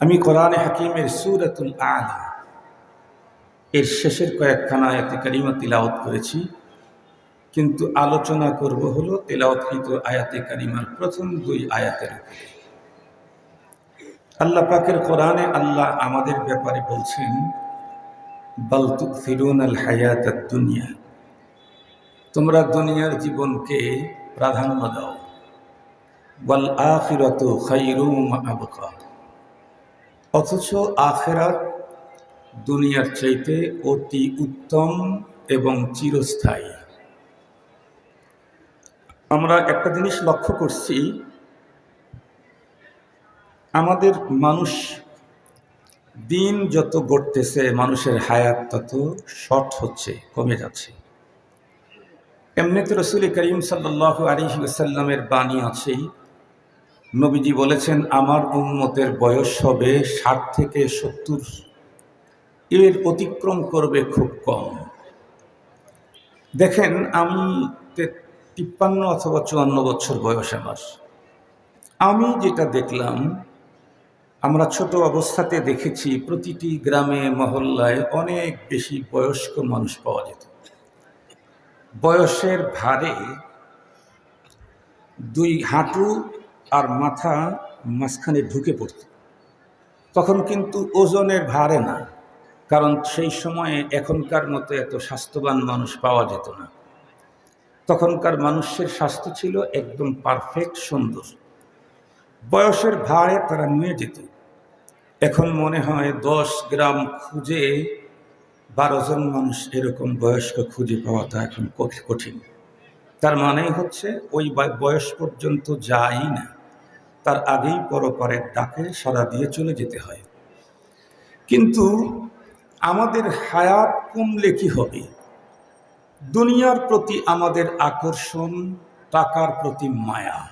আমি কোরআনে হাকিমের সুরাতুল আলা এর শেষের কয়েকখানা আয়াতে কারিমা তিলাওয়াত করেছি। কিন্তু আলোচনা করব হলো তেলাওয়াতকৃত আয়াতে কারিমার প্রথম দুই আয়াতের আল্লাহ পাকের কোরআনে আল্লাহ আমাদের ব্যাপারে বলছেন বালতু ফিরুন আল হায়াত দুনিয়া। তোমরা দুনিয়ার জীবনকে প্রাধান্য দাও। ওয়াল আখিরাতু খাইরুম আবকা অথচ আখেরাত দুনিয়ার চাইতে অতি উত্তম এবং চিরস্থায়ী। আমরা একটা জিনিস লক্ষ্য করছি, আমাদের মানুষ দিন যত গড়তেছে, মানুষের হায়াত তত শর্ট হচ্ছে, কমে যাচ্ছে। এমনিতে রসুল করিম সাল্লাহ আলী সাল্লামের বাণী আছেই নবীজি বলেছেন, আমার উন্মতের বয়স হবে ষাট থেকে সত্তর। এর অতিক্রম করবে খুব কম। দেখেন, আমি তিপ্পান্ন অথবা চুয়ান্ন বছর বয়স আমার। আমি যেটা দেখলাম, আমরা ছোট অবস্থাতে দেখেছি, প্রতিটি গ্রামে, মহল্লায় অনেক বেশি বয়স্ক মানুষ পাওয়া যেত। বয়সের ভারে দুই হাঁটু আর মাথা মাঝখানে ঢুকে পড়ত। তখন কিন্তু ওজনের ভারে না, কারণ সেই সময়ে এখনকার মতো এত স্বাস্থ্যবান মানুষ পাওয়া যেত না। তখনকার মানুষের স্বাস্থ্য ছিল একদম পারফেক্ট, সুন্দর। বয়সের ভারে তারা নিয়ে যেত। এখন মনে হয় দশ গ্রাম খুঁজে বারো জন মানুষ এরকম বয়স্ক খুঁজে পাওয়াটা এখন কঠিন। তার মানে হচ্ছে ওই বয়স পর্যন্ত যাই না। তার আগেই পরপারের ডাকে সারা দিয়ে চলে যেতে হয়। কিন্তু আমাদের হায়াত কমলে কি হবে? দুনিয়ার প্রতি আমাদের আকর্ষণ, টাকার প্রতি মায়া,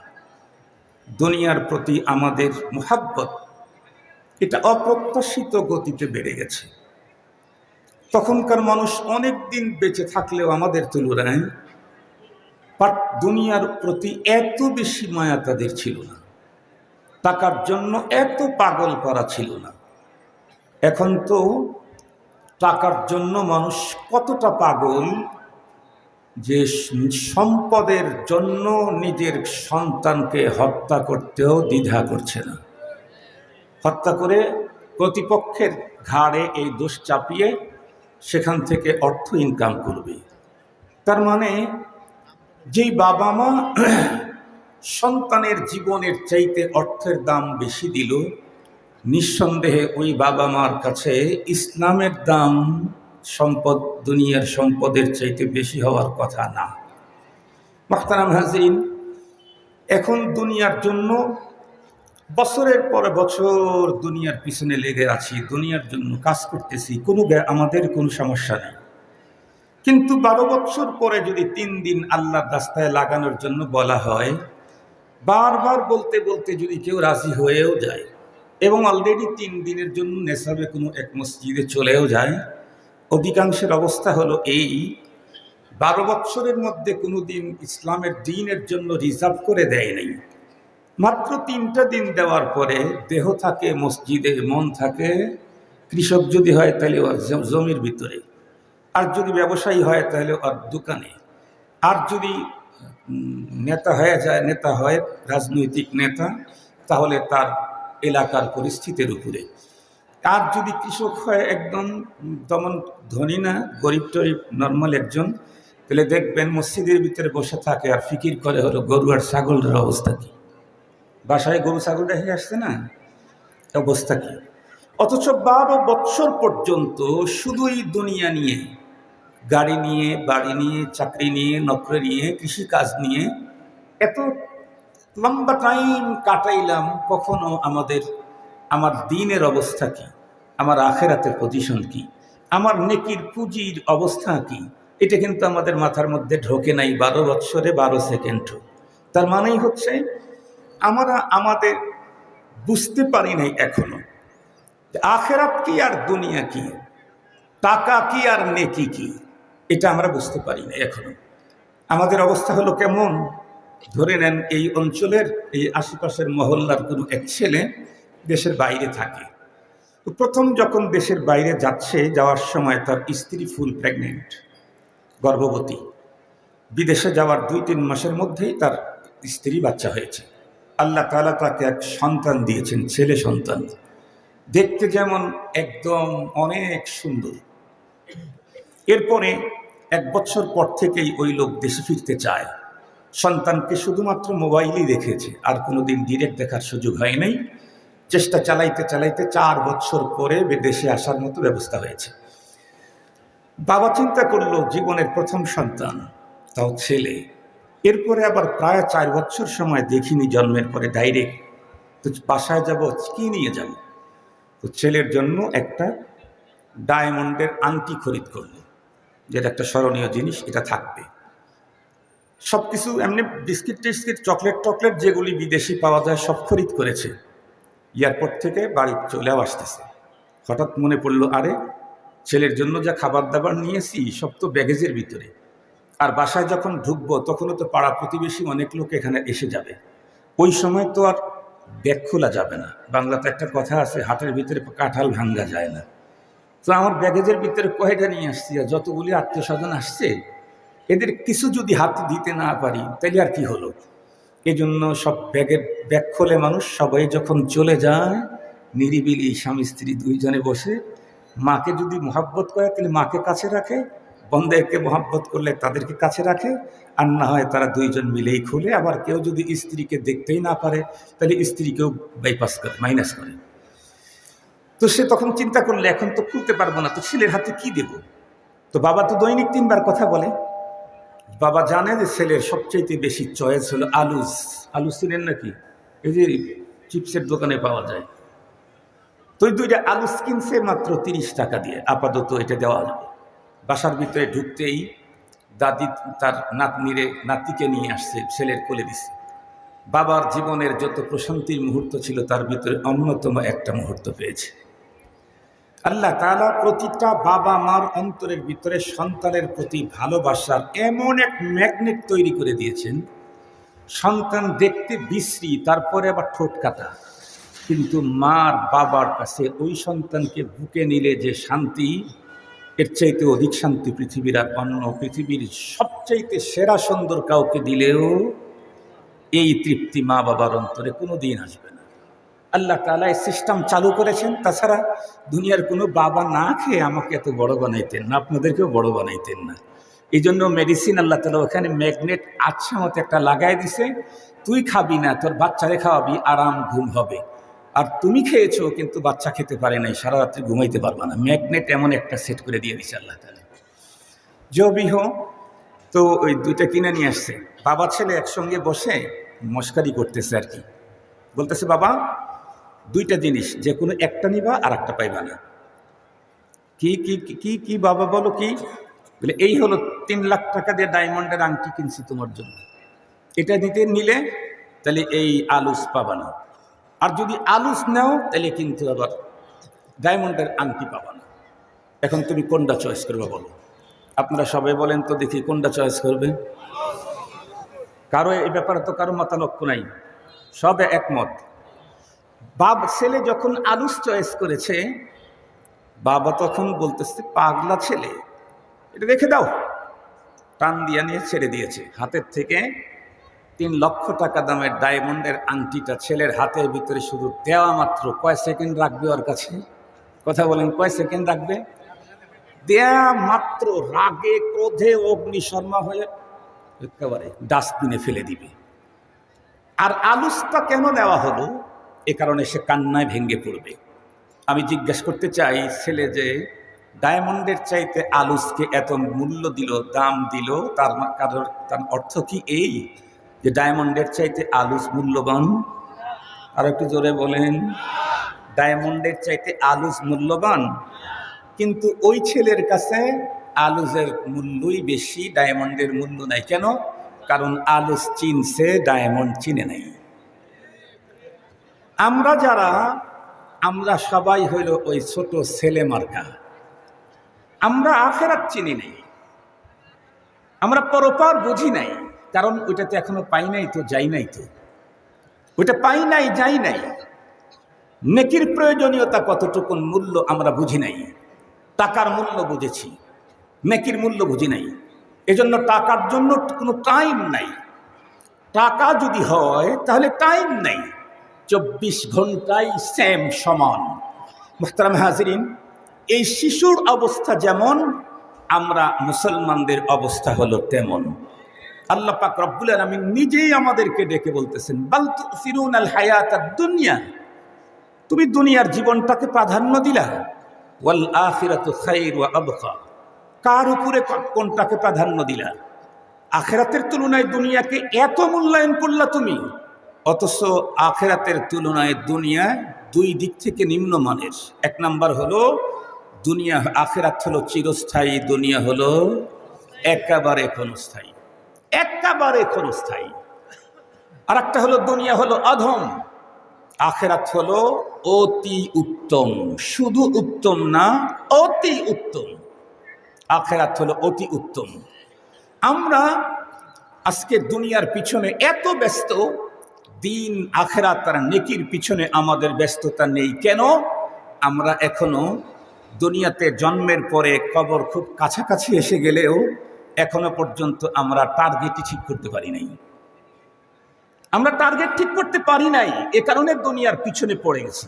দুনিয়ার প্রতি আমাদের মোহাব্বত, এটা অপ্রত্যাশিত গতিতে বেড়ে গেছে। তখনকার মানুষ অনেক দিন বেঁচে থাকলেও আমাদের তুলনায় দুনিয়ার প্রতি এত বেশি মায়া তাদের ছিল না। টাকার জন্য এত পাগল করা ছিল না। এখন তো টাকার জন্য মানুষ কতটা পাগল যে সম্পদের জন্য নিজের সন্তানকে হত্যা করতেও দ্বিধা করছে না। হত্যা করে প্রতিপক্ষের ঘাড়ে এই দোষ চাপিয়ে সেখান থেকে অর্থ ইনকাম করবে। তার মানে যেই বাবা মা সন্তানের জীবনের চাইতে অর্থের দাম বেশি দিল, নিঃসন্দেহে ওই বাবা মার কাছে ইসলামের দাম সম্পদ, দুনিয়ার সম্পদের চাইতে বেশি হওয়ার কথা না। মাখতারাম হাজরিন, এখন দুনিয়ার জন্য বছরের পর বছর দুনিয়ার পিছনে লেগে আছি, দুনিয়ার জন্য কাজ করতেছি, কোনো আমাদের কোনো সমস্যা নেই। কিন্তু বারো বছর পরে যদি তিন দিন আল্লাহর রাস্তায় লাগানোর জন্য বলা হয় বারবার বলতে বলতে যদি কেউ রাজি হয়েও যায় এবং অলরেডি তিন দিনের জন্য নেশাবে কোনো এক মসজিদে চলেও যায়, অধিকাংশের অবস্থা হলো এই, বারো বৎসরের মধ্যে কোনো দিন ইসলামের দিনের জন্য রিজার্ভ করে দেয় নাই। মাত্র তিনটা দিন দেওয়ার পরে দেহ থাকে, মসজিদে মন থাকে, কৃষক যদি হয় তাহলে ওর জমির ভিতরে, আর যদি ব্যবসায়ী হয় তাহলে ওর দোকানে, আর যদি নেতা হয়ে যায়, নেতা হয়, রাজনৈতিক নেতা, তাহলে তার এলাকার পরিস্থিতির উপরে। আর যদি কৃষক হয়, একদম তেমন ধনী না, গরিব টরিব নর্মাল একজন, তাহলে দেখবেন মসজিদের ভিতরে বসে থাকে আর ফিকির করে হলো গরু আর ছাগলের অবস্থা কী? বাসায় গরু ছাগল রেখে আসছে না? অবস্থা কি? অথচ বারো বৎসর পর্যন্ত শুধুই দুনিয়া নিয়ে গাড়ি নিয়ে, বাড়ি নিয়ে, চাকরি নিয়ে, নকরি নিয়ে, কৃষিকাজ নিয়ে এত লম্বা টাইম কাটাইলাম, কখনো আমাদের, আমার দিনের অবস্থা কি? আমার আখেরাতের পজিশন কি? আমার নেকির পুঁজির অবস্থা কি? এটা কিন্তু আমাদের মাথার মধ্যে ঢোকে নাই বারো বৎসরে বারো সেকেন্ড তার মানেই হচ্ছে আমরা আমাদের বুঝতে পারি নাই এখনও আখেরাত কি আর দুনিয়া কি? টাকা কি আর নেকি কি? এটা আমরা বুঝতে পারি না এখনও। আমাদের অবস্থা হলো কেমন? ধরে নেন এই অঞ্চলের, এই আশেপাশের মহল্লার কোনো এক ছেলে দেশের বাইরে থাকে। তো প্রথম যখন দেশের বাইরে যাচ্ছে, যাওয়ার সময় তার স্ত্রী ফুল প্রেগনেন্ট গর্ভবতী। বিদেশে যাওয়ার দুই তিন মাসের মধ্যেই তার স্ত্রী বাচ্চা হয়েছে। আল্লাহ তালা তাকে এক সন্তান দিয়েছেন, ছেলে সন্তান। দেখতে যেমন একদম অনেক সুন্দর। এরপরে এক বছর পর থেকেই ওই লোক দেশে ফিরতে চায়। সন্তানকে শুধুমাত্র মোবাইলই দেখেছে, আর কোনো দিন ডিরেক্ট দেখার সুযোগ হয় নাই। চেষ্টা চালাইতে চালাইতে চার বছর পরে দেশে আসার মতো ব্যবস্থা হয়েছে। বাবা চিন্তা করল, জীবনের প্রথম সন্তান, তাও ছেলে। এরপরে আবার প্রায় চার বছর সময় দেখিনি জন্মের পরে ডাইরেক্ট তো বাসায় যাব, কি নিয়ে যাব? তো ছেলের জন্য একটা ডায়মন্ডের আংটি খরিদ করল। যেটা একটা স্মরণীয় জিনিস, এটা থাকবে। সব কিছু এমনি বিস্কিট টিস্কিট, চকলেট টকলেট যেগুলি বিদেশি পাওয়া যায়, সব খরিদ করেছে। এয়ারপোর্ট থেকে বাড়ি চলেও আসতেছে। হঠাৎ মনে পড়ল, আরে, ছেলের জন্য যা খাবার দাবার নিয়েছি, সব তো ব্যাগেজের ভিতরে। আর বাসায় যখন ঢুকবো, তখনও তো পাড়া প্রতিবেশী অনেক লোক এখানে এসে যাবে। ওই সময় তো আর ব্যাগ খোলা যাবে না। বাংলাতে একটা কথা আছে, হাটের ভিতরে কাঁঠাল ভাঙ্গা যায় না। তো আমার ব্যাগেজের ভিতরে কয়টা নিয়ে আসছি আর যতগুলি আত্মীয় স্বজন আসছে, এদের কিছু যদি হাত দিতে না পারি তাহলে আর কি হলো? এই জন্য সব ব্যাগের ব্যাগ খোলে মানুষ, সবাই যখন চলে যায়, নিরিবিলি স্বামী স্ত্রী দুইজনে বসে, মাকে যদি মোহাব্বত করে, তাহলে মাকে কাছে রাখে বন্ধেরকে মোহাব্বত করলে তাদেরকে কাছে রাখে, আর না হয় তারা দুইজন মিলেই খুলে, আবার কেউ যদি স্ত্রীকে দেখতেই না পারে, তাহলে স্ত্রীকেও বাইপাস করে মাইনাস করে। তো সে তখন চিন্তা করলে, এখন তো খুলতে পারব না, তো ছেলের হাতে কি দেব? তো বাবা তো দৈনিক তিনবার কথা বলে। বাবা জানে যে ছেলের সবচেয়ে বেশি চয়েস হলো আলুস। আলু ছিলেন নাকি? এই যে চিপসের দোকানে পাওয়া যায়। তো ওই দুইটা আলুস কিনছে মাত্র তিরিশ টাকা দিয়ে। আপাতত এটা দেওয়া যাবে। বাসার ভিতরে ঢুকতেই দাদি তার নাতনিরে, নাতিকে নিয়ে আসছে, ছেলের কোলে দিছে। বাবার জীবনের যত প্রশান্তির মুহূর্ত ছিল, তার ভিতরে অন্যতম একটা মুহূর্ত পেয়েছে। আল্লাহ তালা প্রতিটা বাবা মার অন্তরের ভিতরে সন্তানের প্রতি ভালোবাসার এমন এক ম্যাগনেট তৈরি করে দিয়েছেন। সন্তান দেখতে বিশ্রী, তারপরে আবার ঠোঁট কাটা। কিন্তু মার বাবার কাছে ওই সন্তানকে বুকে নিলে যে শান্তি, এর চাইতে অধিক শান্তি পৃথিবীর আর অন্য পৃথিবীর সবচাইতে সেরা সুন্দর কাউকে দিলেও এই তৃপ্তি মা বাবার অন্তরে কোনো দিন আসবে না। আল্লাহ তালা এই সিস্টেম চালু করেছেন। তাছাড়া দুনিয়ার কোনো বাবা না খেয়ে আমাকে এত বড় বানাইতেন না, আপনাদেরকেও বড় বানাইতেন না। এই জন্য মেডিসিন আল্লাহ তালা ওখানে ম্যাগনেট আচ্ছা মতো একটা লাগাই দিছে, তুই খাবি না, তোর বাচ্চারে খাওয়াবি, আরাম, ঘুম হবে। আর তুমি খেয়েছো, কিন্তু বাচ্চা খেতে পারে নাই, সারা রাত্রি ঘুমাইতে পারবা না। ম্যাগনেট এমন একটা সেট করে দিয়ে দিছে আল্লাহ তালা জবিহ তো ওই দুইটা কিনে নিয়ে আসছে। বাবা ছেলে একসঙ্গে বসে মস্কারি করতেছে আর কি। বলতেছে, বাবা দুইটা জিনিস, যে কোনো একটা নিবা আর একটা পাইবা না। কি কি, কি- কি বাবা বলো কি? বলে, এই হলো তিন লাখ টাকা দিয়ে ডায়মন্ডের আংটি কিনছি তোমার জন্য। এটা দিতে নিলে তাহলে এই আলুস পাবা না। আর যদি আলুস নাও, তাহলে কিন্তু আবার ডায়মন্ডের আংটি পাবা না। এখন তুমি কোনটা চয়েস করবে বলো? আপনারা সবাই বলেন তো দেখি কোনটা চয়েস করবে। কারও এই ব্যাপারে তো কারও মতানক্য নাই। সবে একমত। বাপ, ছেলে যখন আলুস চয়েস করেছে, বাবা তখন বলতেছে, পাগলা ছেলে, এটা রেখে দাও। টান দিয়া নিয়ে ছেড়ে দিয়েছে। হাতের থেকে তিন লক্ষ টাকা দামের ডায়মন্ডের আংটিটা ছেলের হাতের ভিতরে শুধু দেওয়া মাত্র। কয় সেকেন্ড রাখবে ওর কাছে? কথা বলেন, কয় সেকেন্ড রাখবে? দেয়া মাত্র রাগে, ক্রোধে অগ্নিশর্মা হয়ে একেবারে ডাস্টবিনে ফেলে দিবে। আর আলুসটা কেন দেওয়া হলো? এ কারণে সে কান্নায় ভেঙে পড়বে। আমি জিজ্ঞেস করতে চাই, ছেলে যে ডায়মন্ডের চাইতে আলুসকে এত মূল্য দিল, দাম দিল, তার কারণ তার অর্থ কি এই? যে ডায়মন্ডের চাইতে আলুস মূল্যবান? আর একটু জোরে বলেন, ডায়মন্ডের চাইতে আলুস মূল্যবান? কিন্তু ওই ছেলের কাছে আলুজের মূল্যই বেশি, ডায়মন্ডের মূল্য নাই। কেন? কারণ আলুস চিনছে ডায়মন্ড চিনে নাই। আমরা যারা, আমরা সবাই হইল ওই ছোট ছেলে মার্কা। আমরা আখেরাত চিনি নাই। আমরা পরপর বুঝি নাই, কারণ ওইটাতে এখনও পাই নাই তো, যাই নাই তো। ওইটা পাই নাই, যাই নাই। নেকির প্রয়োজনীয়তা কতটুকু মূল্য আমরা বুঝি নাই। টাকার মূল্য বুঝেছি, নেকির মূল্য বুঝি নাই। এজন্য টাকার জন্য কোনো টাইম নাই। টাকা যদি হয়, তাহলে টাইম নেই। চব্বিশ ঘন্টায় সেম সমান। মোহতারাম হাজরিন, এই শিশুর অবস্থা যেমন, আমরা মুসলমানদের অবস্থা হলো তেমন। আল্লাহ পাক রব্বুল আলমিন নিজেই আমাদেরকে ডেকে বলতেছেন, বাল ফিরুন আল হায়াত দুনিয়া তুমি দুনিয়ার জীবনটাকে প্রাধান্য দিলা। ওয়াল আখিরাত খাইর ওয়া আবকা। কার উপরে কোনটাকে প্রাধান্য দিলা? আখেরাতের তুলনায় দুনিয়াকে এত মূল্যায়ন করলা তুমি অথচ আখেরাতের তুলনায় দুনিয়া দুই দিক থেকে নিম্নমানের। এক নাম্বার হলো, দুনিয়া, আখেরাত হলো চিরস্থায়ী, দুনিয়া হলো একেবারে ক্ষণস্থায়ী। একেবারে ক্ষণস্থায়ী। আর একটা হলো, দুনিয়া হলো অধম। আখেরাত হলো অতি উত্তম। শুধু উত্তম না, অতি উত্তম। আখেরাত হলো অতি উত্তম। আমরা আজকে দুনিয়ার পিছনে এত ব্যস্ত দিন আখেরাত তার নেকির পিছনে আমাদের ব্যস্ততা নেই। কেন? আমরা এখনও দুনিয়াতে জন্মের পরে কবর খুব কাছাকাছি এসে গেলেও এখনও পর্যন্ত আমরা টার্গেটই ঠিক করতে পারি নাই। আমরা টার্গেট ঠিক করতে পারি নাই, এ কারণে দুনিয়ার পিছনে পড়ে গেছি।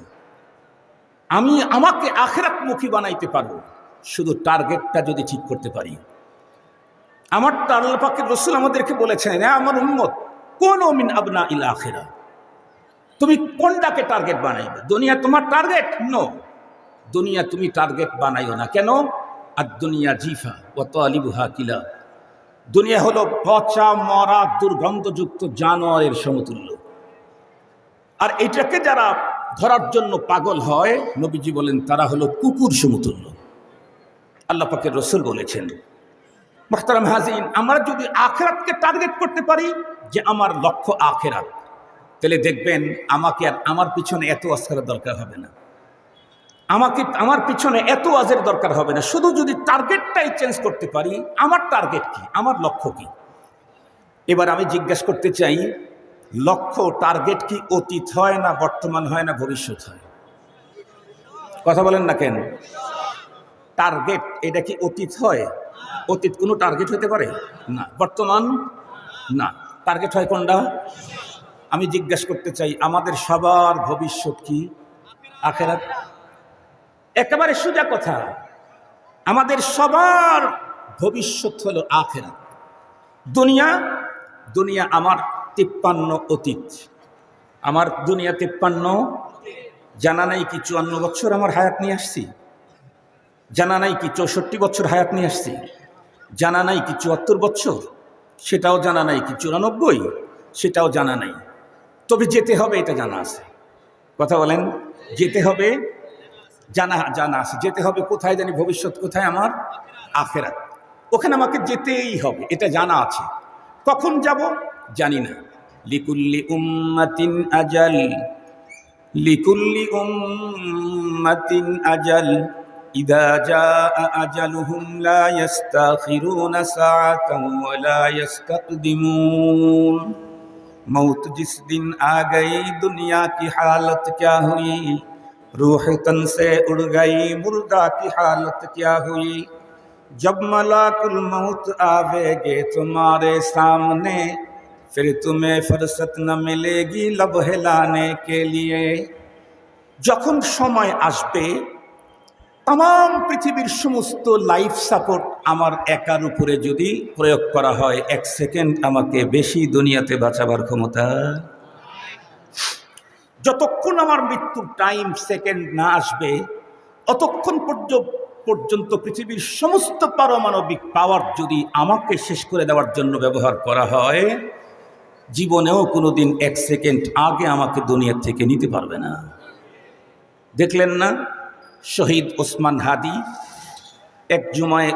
আমি আমাকে আখেরাতমুখী বানাইতে পারব, শুধু টার্গেটটা যদি ঠিক করতে পারি। আমার আল্লাহ পাকের রসুল আমাদেরকে বলেছেন হ্যাঁ আমার উন্মত কোন মিন আবনা ইল আখেরা। তুমি কোনটাকে টার্গেট বানাইবে? দুনিয়া তোমার টার্গেট নো দুনিয়া তুমি টার্গেট বানাইও না। কেন? আর দুনিয়া জিফা অত আলিবুহা কিলা। দুনিয়া হলো পচা, মরা, দুর্গন্ধযুক্ত জানোয়ারের সমতুল্য। আর এটাকে যারা ধরার জন্য পাগল হয়, নবীজি বলেন, তারা হলো কুকুর সমতুল্য। আল্লাহ পাকের রসুল বলেছেন মোহতারাম হাজিন আমরা যদি আখেরাতকে টার্গেট করতে পারি যে আমার লক্ষ্য আখেরাত, তাহলে দেখবেন আমাকে আর আমার পিছনে এত আজকের দরকার হবে না। আমাকে, আমার পিছনে এত আজের দরকার হবে না। শুধু যদি টার্গেটটাই চেঞ্জ করতে পারি, আমার টার্গেট কি? আমার লক্ষ্য কি? এবার আমি জিজ্ঞাসা করতে চাই, লক্ষ্য টার্গেট কি অতীত হয় না বর্তমান হয় না ভবিষ্যৎ হয়? কথা বলেন না কেন? টার্গেট এটা কি অতীত হয়? অতীত কোনো টার্গেট হতে পারে? না। বর্তমান? না। টার্গেট হয় কোনটা? আমি জিজ্ঞাসা করতে চাই, আমাদের সবার ভবিষ্যৎ কি? আখেরাত? একেবারে সোজা কথা। আমাদের সবার ভবিষ্যৎ হলো আখেরাত। দুনিয়া দুনিয়া আমার তিপ্পান্ন অতীত। আমার দুনিয়া তিপ্পান্ন। জানা নাই কি চুয়ান্ন বছর আমার হায়াত নিয়ে আসছি? জানা নাই কি চৌষট্টি বছর হায়াত নিয়ে আসছি? জানা নাই কি চুয়াত্তর বছর? সেটাও জানা নাই কি চুরানব্বই? সেটাও জানা নাই। তবে যেতে হবে, এটা জানা আছে। কথা বলেন, যেতে হবে, জানা জানা আছে। যেতে হবে কোথায় জানি, ভবিষ্যৎ কোথায় আমার? আখেরাত। ওখানে আমাকে যেতেই হবে, এটা জানা আছে। কখন যাব? জানি না। লিকুল্লি উম্মাতিন আজাল, লিকুল্লি উম্মাতিন আজাল। إذا جاء أجلهم لا يستأخرون ساعة ولا يستقدمون موت جس دن آ گئی دنیا کی حالت کیا ہوئی روح تن سے اڑ گئی مردہ کی حالت کیا ہوئی جب ملاک الموت آوے گے تمہارے سامنے پھر تمہیں فرصت نہ ملے گی لب ہلانے کے لیے যখন সময় আসবে তাম পৃথিবীর সমস্ত লাইফ সাপোর্ট আমার একার উপরে যদি প্রয়োগ করা হয়, এক সেকেন্ড আমাকে বেশি দুনিয়াতে বাঁচাবার ক্ষমতা। যতক্ষণ আমার মৃত্যুর টাইম সেকেন্ড না আসবে, অতক্ষণ পর্যন্ত পৃথিবীর সমস্ত পারমাণবিক পাওয়ার যদি আমাকে শেষ করে দেওয়ার জন্য ব্যবহার করা হয়, জীবনেও কোনোদিন এক সেকেন্ড আগে আমাকে দুনিয়া থেকে নিতে পারবে না। দেখলেন না? শহীদ ওসমান হাদি, এক জুমায়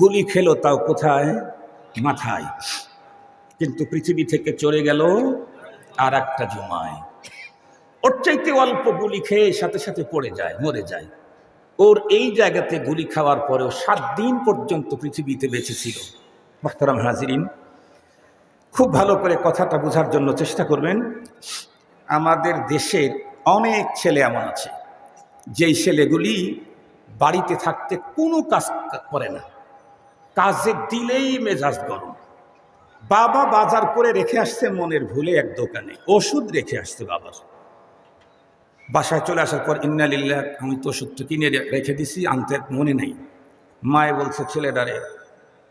গুলি খেলো তাও কোথায়? মাথায়। কিন্তু পৃথিবী থেকে চলে গেল আর একটা জুমায়। ওর চাইতে অল্প গুলি খেয়ে সাথে সাথে পড়ে যায়, মরে যায়। ওর এই জায়গাতে গুলি খাওয়ার পরেও সাত দিন পর্যন্ত পৃথিবীতে বেঁচে ছিল। মাহতারাম হাজিরিন, খুব ভালো করে কথাটা বোঝার জন্য চেষ্টা করবেন। আমাদের দেশের অনেক ছেলে এমন আছে। যেই ছেলেগুলি বাড়িতে থাকতে কোনো কাজ করে না কাজে দিলেই মেজাজ গরম। বাবা বাজার করে রেখে আসছে মনের ভুলে এক দোকানে, ওষুধ রেখে আসছে বাবার। বাসায় চলে আসার পর ইন্নালিল্লাহ আমি তো ওষুধটা কিনে রেখে দিছি, আনতে মনে নেই। মায়ে বলছে, ছেলেটারে,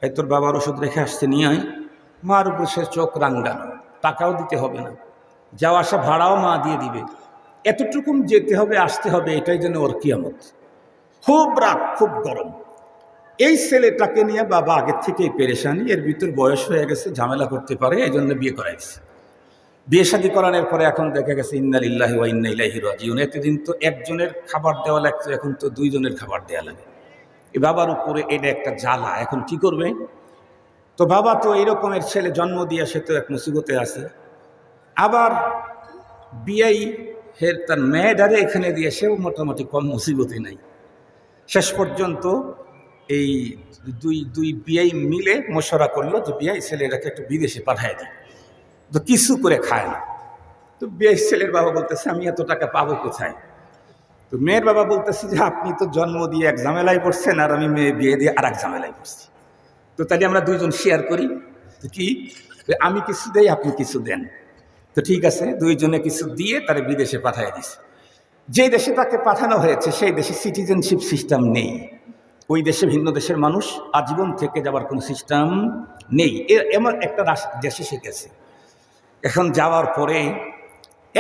এই তোর বাবার ওষুধ রেখে আসতে নিয়ে আয়। মার উপর সে চোখ রাঙ্গানো টাকাও দিতে হবে না। যাওয়া আসা ভাড়াও মা দিয়ে দিবে। এতটুকুন যেতে হবে, আসতে হবে, এটাই যেন ওর কিয়ামত। খুব রাগ খুব গরম। এই ছেলেটাকে নিয়ে বাবা আগের থেকেই পেরেশানি, এর ভিতর বয়স হয়ে গেছে, ঝামেলা করতে পারে এই জন্য বিয়ে করাইছে বিয়ে শাদী করানোর পরে এখন দেখা গেছে, ইন্নালিল্লাহি ওয়া ইন্না ইলাইহি রাজিউন। এতদিন তো একজনের খাবার দেওয়া লাগতো, এখন তো দুইজনের খাবার দেওয়া লাগে। এই বাবার উপরে এটা একটা জ্বালা, এখন কি করবে? তো বাবা তো এরকমের ছেলে, জন্ম দিয়ে সে তো এক মুসিবতে আছে। আবার বিয়াই হের তার মেয়েটারে এখানে দিয়ে সেও মোটামুটি কম মুসিবতে নাই। শেষ পর্যন্ত এই দুই দুই বিয়াই মিলে মশরা করল যে বিয়াই ছেলেটাকে একটু বিদেশে পাঠায় দেয় তো কিছু করে খায় না। তো বিয়াই ছেলের বাবা বলতেছে, আমি এত টাকা পাবো কোথায়? তো মেয়ের বাবা বলতেছে যে, আপনি তো জন্ম দিয়ে এক ঝামেলায় পড়ছেন আর আমি মেয়ে বিয়ে দিয়ে আর এক ঝামেলায় পড়ছি। তো তাহলে আমরা দুইজন শেয়ার করি। তো কি? আমি কিছু দেই, আপনি কিছু দেন। তো ঠিক আছে, দুইজনে কিছু দিয়ে তারা বিদেশে পাঠিয়ে দিছে। যে দেশে তাকে পাঠানো হয়েছে, সেই দেশে সিটিজেনশিপ সিস্টেম নেই। ওই দেশে ভিন্ন দেশের মানুষ আজীবন থেকে যাওয়ার কোনো সিস্টেম নেই। এমন একটা দেশে সে গেছে এখন যাওয়ার পরে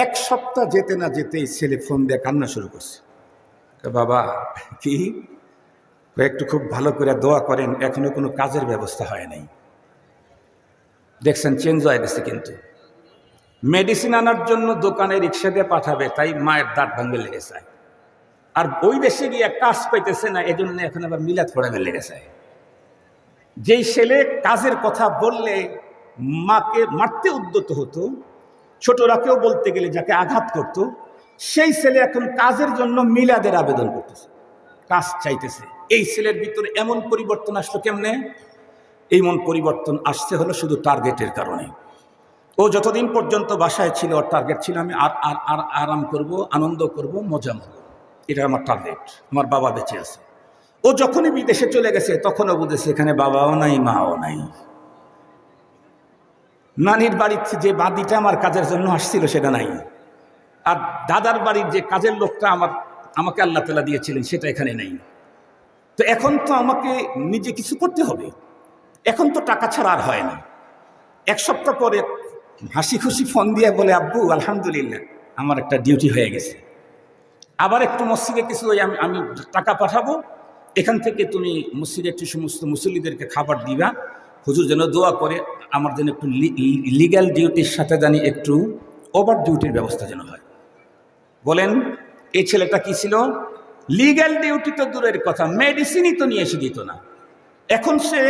এক সপ্তাহ যেতে না যেতেই ছেলে ফোন দিয়ে কান্না শুরু করছে। বাবা, কি? একটু খুব ভালো করে দোয়া করেন, এখনও কোনো কাজের ব্যবস্থা হয় নাই। দেখছেন চেঞ্জ হয়ে গেছে কিন্তু। মেডিসিন আনার জন্য দোকানে রিক্সা দিয়ে পাঠাবে, তাই মায়ের দাঁত ভাঙবে যায়। আর ওই দেশে গিয়ে কাজ পাইতেছে না, এজন্য এখন আবার মিলাদ লেগে যায়। যেই ছেলে কাজের কথা বললে মাকে মারতে উদ্যত হতো, ছোটরাকেও বলতে গেলে যাকে আঘাত করত, সেই ছেলে এখন কাজের জন্য মিলাদের আবেদন করতেছে, কাজ চাইতেছে। এই ছেলের ভিতরে এমন পরিবর্তন আসলো কেমনে? এই মন পরিবর্তন আসতে হলো শুধু টার্গেটের কারণে। ও যতদিন পর্যন্ত বাসায় ছিল, ওর টার্গেট ছিল আমি আর আর আর আরাম করব, আনন্দ করব, মজা নেব এটা আমার টার্গেট আমার বাবা বেঁচে আছে। ও যখনই বিদেশে চলে গেছে, তখনও বুঝেছে এখানে বাবাও নাই, মাও নাই। নানির বাড়ির যে বাদিটা আমার কাজের জন্য আসছিল, সেটা নাই। আর দাদার বাড়ির যে কাজের লোকটা আমার, আমাকে আল্লাহ তালা দিয়েছিলেন, সেটা এখানে নেই। তো এখন তো আমাকে নিজে কিছু করতে হবে। এখন তো টাকা ছাড়া আর হয় না। এক সপ্তাহ পরে হাসি খুশি ফোন দিয়ে বলে, আব্বু, আলহামদুলিল্লাহ, আমার একটা ডিউটি হয়ে গেছে। আবার একটু মসজিদে কিছু ওই আমি আমি টাকা পাঠাবো। এখান থেকে তুমি মসজিদে একটু সমস্ত মুসল্লিদেরকে খাবার দিবা, হুজুর যেন দোয়া করে, আমার যেন একটু লিগ্যাল ডিউটির সাথে জানি একটু ওভার ডিউটির ব্যবস্থা যেন হয়। বলেন, এই ছেলেটা কি ছিল? লিগ্যাল ডিউটি তো দূরের কথা মেডিসিনই তো নিয়ে এসে দিত না। এখন সে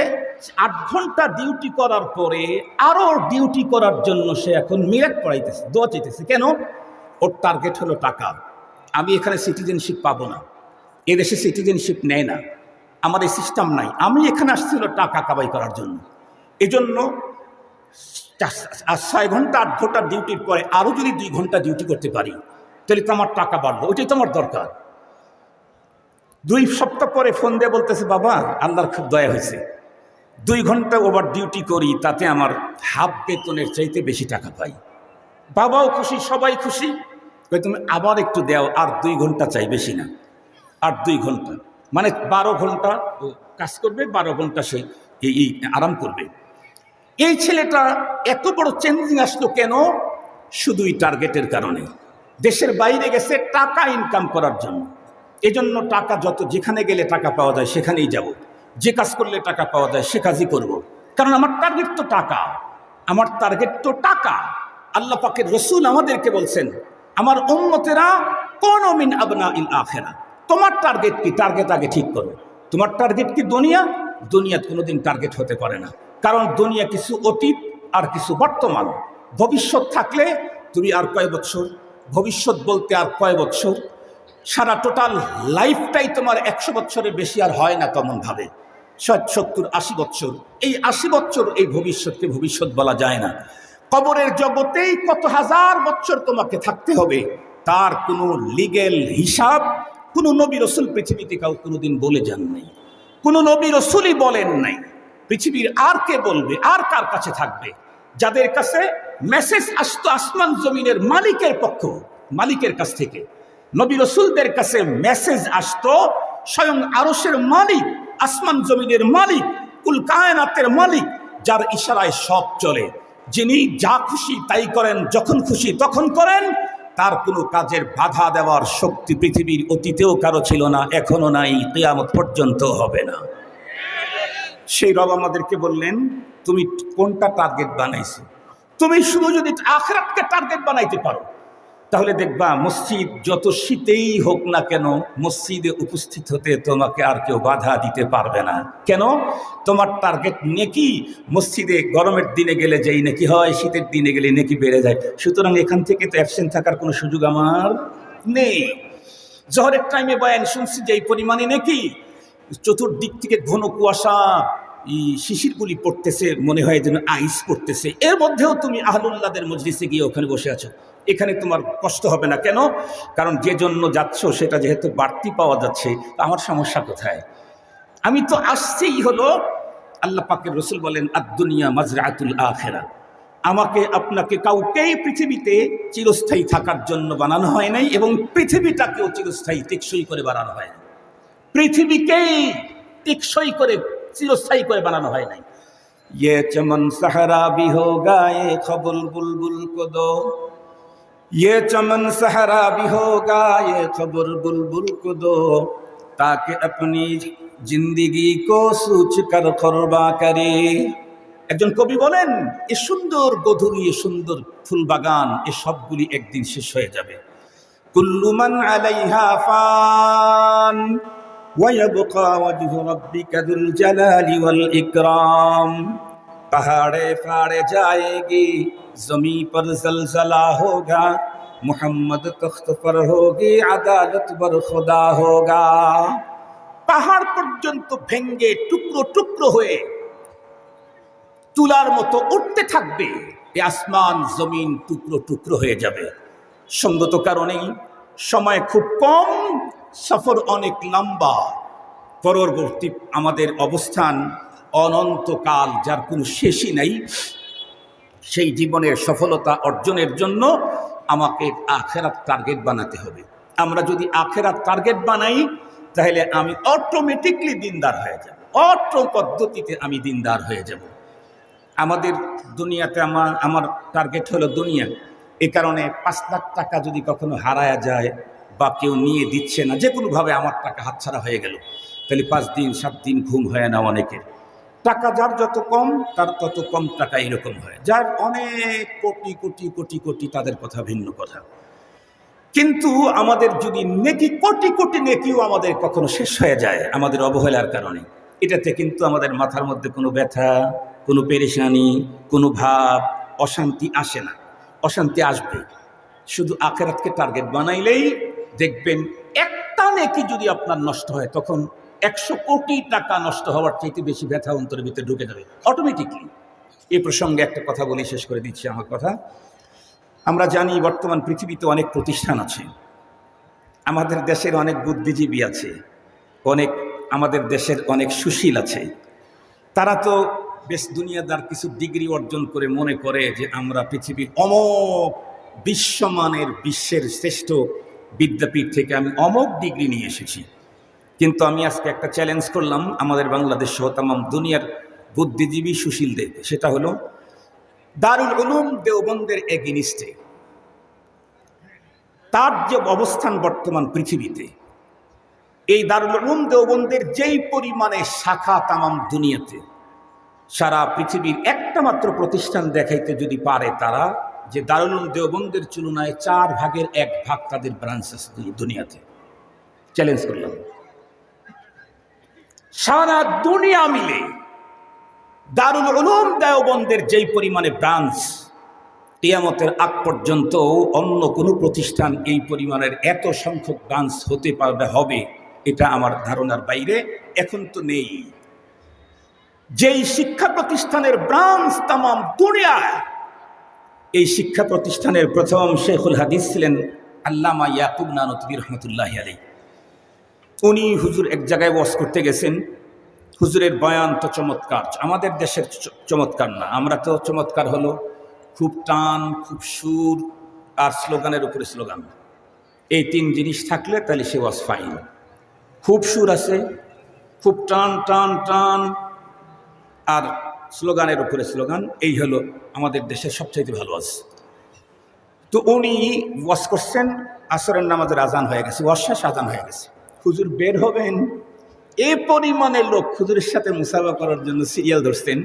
আট ঘণ্টা ডিউটি করার পরে আরও ডিউটি করার জন্য সে এখন মিরাট পড়াইতেছে, দোয়া চাইতেছে। কেন? ওর টার্গেট হলো টাকা। আমি এখানে সিটিজেনশিপ পাবো না। এদেশে সিটিজেনশিপ নেয় না। আমার এই সিস্টেম নাই। আমি এখানে আসছি হলো টাকা কাবাই করার জন্য। এজন্য ছয় ঘণ্টা, আট ঘণ্টা ডিউটির পরে আরও যদি দুই ঘণ্টা ডিউটি করতে পারি, তাহলে তো আমার টাকা বাড়লো। ওইটাই তো আমার দরকার। দুই সপ্তাহ পরে ফোন দিয়ে বলতেছে, বাবা, আল্লাহর খুব দয়া হয়েছে। দুই ঘণ্টা ওভার ডিউটি করি, তাতে আমার হাফ বেতনের চাইতে বেশি টাকা পাই। বাবাও খুশি, সবাই খুশি। তুমি আবার একটু দাও, আর দুই ঘণ্টা চাই, বেশি না। আর দুই ঘণ্টা। মানে বারো ঘণ্টা কাজ করবে, বারো ঘণ্টা সে এই আরাম করবে। এই ছেলেটা এত বড় চেঞ্জিং আসলো কেন? শুধুই টার্গেটের কারণে। দেশের বাইরে গেছে টাকা ইনকাম করার জন্য। এজন্য টাকা যত যেখানে গেলে টাকা পাওয়া যায় সেখানেই যাব। যে কাজ করলে টাকা পাওয়া যায় সে কাজই করব। কারণ আমার টার্গেট তো টাকা। আমার টার্গেট তো টাকা। আল্লাহ পাকের রসুল আমাদেরকে বলছেন, আমার উন্মতেরা কোন মিন আবনা ইল আখেরা তোমার টার্গেট কি? টার্গেট আগে ঠিক করো। তোমার টার্গেট কি দুনিয়া? দুনিয়াত কোনোদিন টার্গেট হতে পারে না। কারণ দুনিয়া কিছু অতীত আর কিছু বর্তমান। ভবিষ্যৎ থাকলে তুমি আর কয় বছর ভবিষ্যৎ বলতে আর কয় বছর সারা টোটাল লাইফটাই তোমার একশো বছরের বেশি আর হয় না তেমন ভাবে ষাট, সত্তর, আশি বছর এই আশি বছর এই ভবিষ্যৎকে ভবিষ্যৎ বলা যায় না। কবরের জগতেই কত হাজার বছর তোমাকে থাকতে হবে, তার কোনো লিগেল হিসাব কোনো নবী রসুল পৃথিবীতে কাউ কোনোদিন বলে যান নাই। কোনো নবী রসুলই বলেন নাই, পৃথিবীর আর কে বলবে, আর কার কাছে থাকবে? যাদের কাছে মেসেজ আসতো আসমান জমিনের মালিকের পক্ষ, মালিকের কাছ থেকে। নবী রসুলদের কাছে মেসেজ আসতো, স্বয়ং আরসের মালিক, আসমান জমিনের মালিক, কুল কায়নাতের মালিক, যার ইশারায় সব চলে। যিনি যা খুশি তাই করেন, যখন খুশি তখন করেন। তার কোনো কাজের বাধা দেওয়ার শক্তি পৃথিবীর অতীতেও কারও ছিল না, এখনও নাই, কেয়ামত পর্যন্ত হবে না। সেই রব আমাদেরকে বললেন, তুমি কোনটা টার্গেট বানাইছো? তুমি শুধু যদি আখরাতকে টার্গেট বানাইতে পারো তাহলে দেখবা মসজিদ যত শীতেই হোক না কেন মসজিদে উপস্থিত হতে তোমাকে আর কেউ বাধা দিতে পারবে না। কেন? তোমার টার্গেট নেকি? মসজিদে গরমের দিনে গেলে যেই নেকি হয়, শীতের দিনে গেলে নেকি বেড়ে যায়। সুতরাং এখান থেকে তো অ্যাবসেন্ট থাকার কোনো সুযোগ আমার নেই। জহরের টাইমে বয়ান শুনছি যে এই পরিমাণে নাকি? চতুর্দিক থেকে ঘন কুয়াশা শিশিরগুলি পড়তেছে, মনে হয় যেন আইস পড়তেছে। এর মধ্যেও তুমি আহলুল্লাদের মজলিসে গিয়ে ওখানে বসে আছো। এখানে তোমার কষ্ট হবে না। কেন? কারণ যে জন্য যাচ্ছ, সেটা যেহেতু বাড়তি পাওয়া যাচ্ছে আমার সমস্যা কোথায়? আমি তো আসছেই হলো, আল্লাহ পাকের রসুল বলেন আদুনিয়া মাজরাতুল আখেরা। আমাকে, আপনাকে কাউকেই পৃথিবীতে চিরস্থায়ী থাকার জন্য বানানো হয় নাই এবং পৃথিবীটাকেও চিরস্থায়ী, টেকসই করে বানানো হয় নাই। পৃথিবীকেই টেকসই করে, চিরস্থায়ী করে বানানো হয় নাই। ইয়ে চমন সাহারা গায়ে খবল বুলবুল কদ। یہ চমন سہرا بھی ہوگا খবর বুলবুল কুদো তাকে আপনি تاکہ اپنی জিন্দিগি কো সুচকর খরবা করে একজন কবি বলেন, এ সুন্দর গধুলি এ সুন্দর ফুল বাগান, এ সবগুলি একদিন শেষ হয়ে যাবে। কুল্লুমান আলাইহা ফান ওয়াইয়াবকা ওয়াজহু রাব্বিকা যুল জালালি ওয়াল ইকরাম। पहाड़े फाड़े जाएगी जमी पर जलजला होगा मोहम्मद तख्त पर होगी আদালত पर खुदा होगा পাহাড় পর্যন্ত ভেঙ্গে টুকরো টুকরো হয়ে তুলার মতো উঠতে থাকবে এ আসমান জমিন টুকরো টুকরো হয়ে যাবে সঙ্গত কারণেই সময় খুব কম সফর অনেক লম্বা পরবর্তী আমাদের অবস্থান অনন্তকাল, যার কোনো শেষই নাই, সেই জীবনের সফলতা অর্জনের জন্য আমাকে আখেরাত টার্গেট বানাতে হবে। আমরা যদি আখেরাত টার্গেট বানাই, তাহলে আমি অটোমেটিকলি দিনদার হয়ে যাব। অটো পদ্ধতিতে আমি দিনদার হয়ে যাব। আমাদের দুনিয়াতে আমার আমার টার্গেট হলো দুনিয়া। এ কারণে পাঁচ লাখ টাকা যদি কখনো হারায়া যায় বা কেউ নিয়ে দিচ্ছে না যে কোনোভাবে আমার টাকা হাতছাড়া হয়ে গেল, তাহলে পাঁচ দিন, সাত দিন ঘুম হয় না অনেকের। টাকা যার যত কম, তার তত কম টাকা এরকম হয়। যার অনেক কোটি কোটি কোটি কোটি তাদের কথা ভিন্ন কথা। কিন্তু আমাদের যদি নেকি, কোটি কোটি নেকিও আমাদের কখনো শেষ হয়ে যায়, আমাদের অবহেলার কারণে। এটাতে কিন্তু আমাদের মাথার মধ্যে কোনো ব্যথা, কোনো পেরেশানি, কোনো ভাব, অশান্তি আসে না। অশান্তি আসবে। শুধু আখেরাতকে টার্গেট বানাইলেই দেখবেন একটা নেকি যদি আপনার নষ্ট হয়, তখন একশো কোটি টাকা নষ্ট হওয়ার চাইতে বেশি ব্যথা অন্তরের ভিতরে ঢুকে যাবে। অটোমেটিকলি এই প্রসঙ্গে একটা কথা বলে শেষ করে দিচ্ছি আমার কথা। আমরা জানি বর্তমান পৃথিবীতে অনেক প্রতিষ্ঠান আছে। আমাদের দেশের অনেক বুদ্ধিজীবী আছে। অনেক, আমাদের দেশের অনেক সুশীল আছে। তারা তো বেশ দুনিয়াদার কিছু ডিগ্রি অর্জন করে মনে করে যে আমরা পৃথিবীর অমক বিশ্বমানের বিশ্বের শ্রেষ্ঠ বিদ্যাপীঠ থেকে আমি অমক ডিগ্রি নিয়ে এসেছি। কিন্তু আমি আজকে একটা চ্যালেঞ্জ করলাম আমাদের বাংলাদেশ সহ তাম দুনিয়ার বুদ্ধিজীবী সুশীলদেরকে সেটা হলো, দারুল উলুম দেওবন্দের এগেনিস্টে তার যে অবস্থান বর্তমান পৃথিবীতে, এই দারুল উলুম দেওবন্দের যেই পরিমাণে শাখা তামাম দুনিয়াতে, সারা পৃথিবীর একটা মাত্র প্রতিষ্ঠান দেখাইতে যদি পারে তারা, যে দারুল উলুম দেওবন্দের তুলনায় চার ভাগের এক ভাগ তাদের ব্রাঞ্চ আছে দুনিয়াতে। চ্যালেঞ্জ করলাম। সারা দুনিয়া মিলে দারুল উলুম দেওবন্দের যেই পরিমাণে ব্রাঞ্চ টিয়ামতের আগ পর্যন্ত অন্য কোনো প্রতিষ্ঠান এই পরিমাণের এত সংখ্যক ব্রাঞ্চ হতে পারবে, হবে, এটা আমার ধারণার বাইরে এখন তো নেই। যেই শিক্ষা প্রতিষ্ঠানের ব্রাঞ্চ তামাম দুনিয়ায়, এই শিক্ষা প্রতিষ্ঠানের প্রথম শেখুল হাদিস ছিলেন আল্লামা ইয়াকুব নানতবী রহমতুল্লাহ আলী উনি হুজুর এক জায়গায় ওয়াজ করতে গেছেন। হুজুরের বয়ান তো চমৎকার। আমাদের দেশের চমৎকার না। আমরা তো চমৎকার হলো। খুব টান, খুব সুর আর স্লোগানের উপরে স্লোগান। এই তিন জিনিস থাকলে তাহলে সে ওয়াজ ফাইন। খুব সুর আছে, খুব টান টান টান আর স্লোগানের উপরে স্লোগান। এই হলো আমাদের দেশের সবচাইতে ভালো আছে তো উনি ওয়াশ করছেন, আসরের নামাজের আজান হয়ে গেছে। ওয়াশ শেষ, আজান হয়ে গেছে। হুজুর বের হবেন। এ পরিমাণে লোক হুজুরের সাথে মুসাফা করার জন্য সিরিয়াল ধরছেন।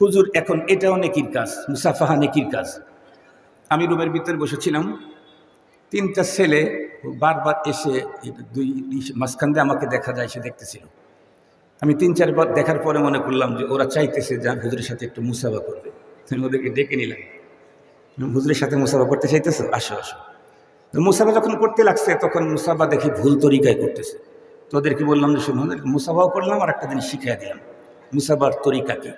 হুজুর এখন এটাও নেকির কাজ, মুসাফাহা নেকির কাজ। আমি রুমের ভিতরে বসেছিলাম। তিনটা ছেলে বারবার এসে দুই মাঝখান দিয়ে আমাকে দেখা যায়, সে দেখতেছিল। আমি তিন, চারবার দেখার পরে মনে করলাম যে ওরা চাইতেছে যে হুজুরের সাথে একটু মুসাফা করবে আমি ওদেরকে ডেকে নিলাম। হুজুরের সাথে মুসাফা করতে চাইতেছো? আসো আসো। মুসাফা যখন করতে লাগছে, তখন মুসাফা দেখি ভুল তরিকায় করতেছে। তো ওদেরকে বললাম যে শুনুন মুসাফাও করলাম, আর একটা জিনিস শিখিয়ে দিলাম। মুসাফার তরিকা কি?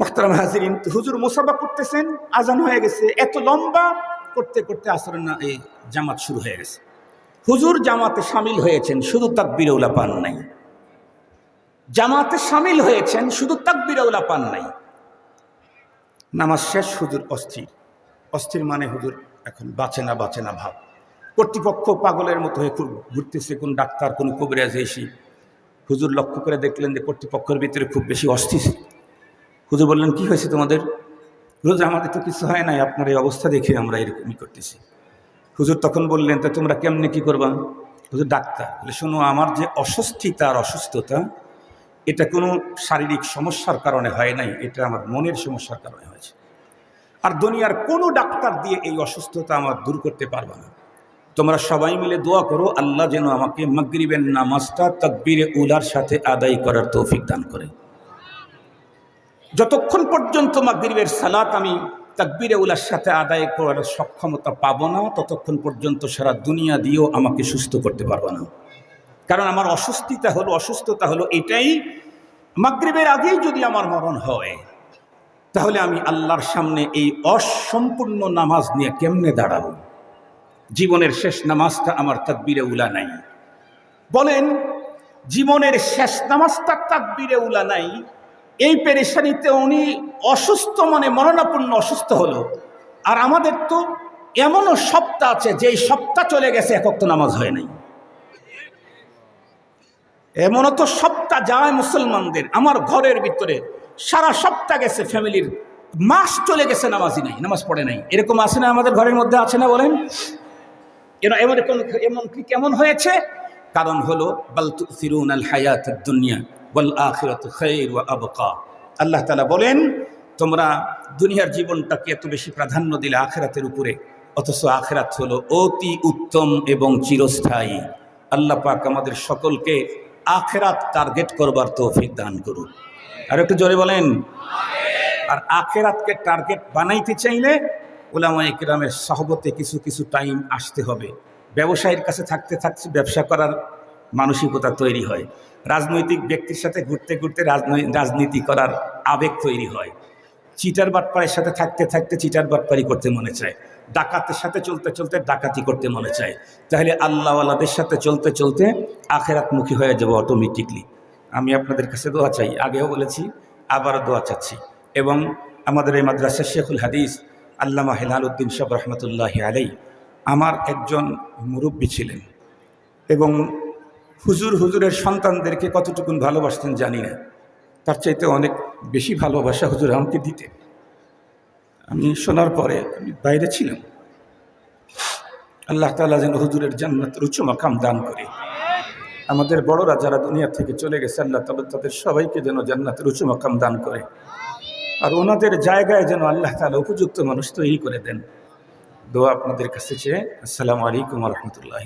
মোহতারাম হাজিরিন, হুজুর মুসাফা করতেছেন, আজান হয়ে গেছে, এত লম্বা, করতে করতে আসরের না, এই জামাত শুরু হয়ে গেছে। হুজুর জামাতে সামিল হয়েছেন, শুধু তাক বিরৌলা পান নাই। জামাতে সামিল হয়েছেন, শুধু তাক বিরৌলা পান নাই। নামাজ শেষ, হুজুর অস্থির। অস্থির মানে হুজুর এখন বাঁচে না বাঁচে না ভাব। কর্তৃপক্ষ পাগলের মতো হয়ে ঘুরতেছে, কোন ডাক্তার, কোন কবিরাজ এসে। হুজুর লক্ষ্য করে দেখলেন যে কর্তৃপক্ষের ভিতরে খুব বেশি অস্থির। হুজুর বললেন, কি হয়েছে তোমাদের? হুজুর আমাদের তো কিছু হয় নাই, আপনার এই অবস্থা দেখে আমরা এরকমই করতেছি। হুজুর তখন বললেন, তা তোমরা কেমনে কি করবা? হুজুর, ডাক্তার, বলে, শোনো, আমার যে অস্বস্তিতা আর অসুস্থতা, এটা কোনো শারীরিক সমস্যার কারণে হয় নাই, এটা আমার মনের সমস্যার কারণে হয়েছে। আর দুনিয়ার কোনো ডাক্তার দিয়ে এই অসুস্থতা আমার দূর করতে পারবে না। তোমরা সবাই মিলে দোয়া করো, আল্লাহ যেন আমাকে মাগরিবের নামাজটা তকবিরে উলার সাথে আদায় করার তৌফিক দান করে। যতক্ষণ পর্যন্ত মাগরিবের সালাত আমি তাকবিরে উলার সাথে আদায় করার সক্ষমতা পাবো না, ততক্ষণ পর্যন্ত সারা দুনিয়া দিয়েও আমাকে সুস্থ করতে পারব না। কারণ আমার অসুস্থতা হলো অসুস্থতা হলো এটাই, মাগরিবের আগেই যদি আমার মরণ হয়। তাহলে আমি আল্লাহর সামনে এই অসম্পূর্ণ নামাজ নিয়ে কেমনে দাঁড়াবো? জীবনের শেষ নামাজটা আমার তাকবিরে উলা নাই। বলেন, জীবনের শেষ নামাজটা তাকবিরে উলা নাই। এই পেরেশানিতে উনি অসুস্থ মানে মরণাপূর্ণ অসুস্থ হলো। আর আমাদের তো এমনও সপ্তাহ আছে, যেই সপ্তাহ চলে গেছে একক তো নামাজ হয় নাই। এমনও তো সপ্তাহ যায় মুসলমানদের, আমার ঘরের ভিতরে। সারা সপ্তাহ গেছে ফ্যামিলির। মাস চলে গেছে নামাজই নাই, নামাজ পড়ে নাই। এরকম আছে না আমাদের ঘরের মধ্যে আছে না বলেন? এমন এমন কি কেমন হয়েছে? কারণ হলো, বাল তুসিরুন আল হায়াত দুনিয়া ওয়াল আখিরাত ওয়া আবকা। আল্লাহ তাআলা বলেন, তোমরা দুনিয়ার জীবনটাকে এত বেশি প্রাধান্য দিলে আখেরাতের উপরে, অথচ আখেরাত হলো অতি উত্তম এবং চিরস্থায়ী। আল্লাহ পাক আমাদের সকলকে আখেরাত টার্গেট করবার তৌফিক দান করুন। আর একটু জোরে বলেন। আর আখেরাতকে টার্গেট বানাইতে চাইলে ওলামা ইকরামের সহবতে কিছু কিছু টাইম আসতে হবে। ব্যবসায়ীর কাছে থাকতে থাকতে ব্যবসা করার মানসিকতা তৈরি হয়। রাজনৈতিক ব্যক্তির সাথে ঘুরতে ঘুরতে রাজনৈ- রাজনীতি করার আবেগ তৈরি হয়। চিটার বাটপাড়ের সাথে থাকতে থাকতে চিটার বাটপাড়ি করতে মনে চায়। ডাকাতের সাথে চলতে চলতে ডাকাতি করতে মনে চায়। তাহলে আল্লাহওয়ালাদের সাথে চলতে চলতে আখেরাতমুখী হয়ে যাব অটোমেটিকলি আমি আপনাদের কাছে দোয়া চাই। আগেও বলেছি, আবারও দোয়া চাচ্ছি। এবং আমাদের এই মাদ্রাসা শেখুল হাদিস আল্লামা হেলাল উদ্দিন সাহ রহমতুল্লাহ আলাই আমার একজন মুরব্বী ছিলেন। এবং হুজুর হুজুরের সন্তানদেরকে কতটুকুন ভালোবাসতেন জানি না। তার চাইতে অনেক বেশি ভালোবাসা হুজুর আমাকে দিতে আমি শোনার পরে আমি বাইরে ছিলাম। আল্লাহ তালা যেন হুজুরের জান্নাতের উচ্চ মাকাম দান করে। আমাদের বড়রা যারা দুনিয়া থেকে চলে গেছে, আল্লাহ তালা তাদের সবাইকে যেন জান্নাতের উঁচু মকাম দান করে। আর ওনাদের জায়গায় যেন আল্লাহ তালা উপযুক্ত মানুষ তৈরি করে দেন। দোয়া আপনাদের কাছে চেয়ে, আসসালামু আলাইকুম রহমতুল্লাহ